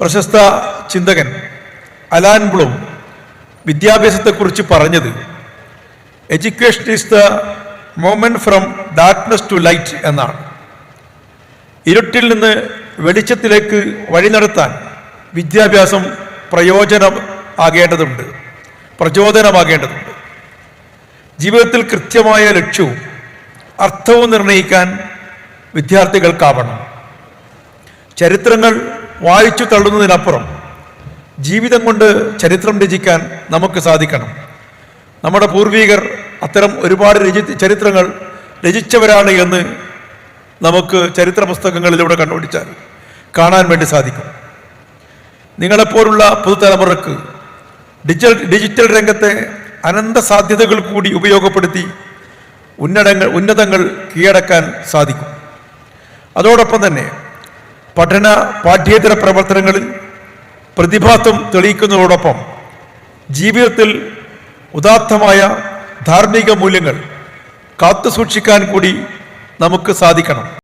പ്രശസ്ത ചിന്തകൻ അലാൻ ബ്ലൂം വിദ്യാഭ്യാസത്തെക്കുറിച്ച് പറഞ്ഞത് education is the movement from darkness to light എന്നാണ്. ഇരുട്ടിൽ നിന്ന് വെളിച്ചത്തിലേക്ക് വഴി നടത്താൻ വിദ്യാഭ്യാസം പ്രയോജനം ആകേണ്ടതുണ്ട് പ്രചോദനമാകേണ്ടതുണ്ട്. ജീവിതത്തിൽ കൃത്യമായ ലക്ഷ്യവും അർത്ഥവും നിർണയിക്കാൻ വിദ്യാർത്ഥികൾക്കാവണം. ചരിത്രങ്ങൾ വായിച്ചു തള്ളുന്നതിനപ്പുറം ജീവിതം കൊണ്ട് ചരിത്രം രചിക്കാൻ നമുക്ക് സാധിക്കണം. നമ്മുടെ പൂർവികർ അത്തരം ഒരുപാട് രചി ചരിത്രങ്ങൾ രചിച്ചവരാണ് എന്ന് നമുക്ക് ചരിത്ര പുസ്തകങ്ങളിലൂടെ കണ്ടുപിടിച്ചാൽ കാണാൻ വേണ്ടി സാധിക്കും. നിങ്ങളെപ്പോലുള്ള പുതുതലമുറക്ക് ഡിജിറ്റൽ ഡിജിറ്റൽ രംഗത്തെ അനന്ത സാധ്യതകൾ കൂടി ഉപയോഗപ്പെടുത്തി ഉന്നതങ്ങൾ ഉന്നതങ്ങൾ കീഴടക്കാൻ സാധിക്കും. അതോടൊപ്പം തന്നെ പഠന പാഠ്യേതര പ്രവർത്തനങ്ങളിൽ പ്രതിഭാത്വം തെളിയിക്കുന്നതോടൊപ്പം ജീവിതത്തിൽ ഉദാത്തമായ ധാർമ്മിക മൂല്യങ്ങൾ കാത്തുസൂക്ഷിക്കാൻ കൂടി നമുക്ക് സാധിക്കണം.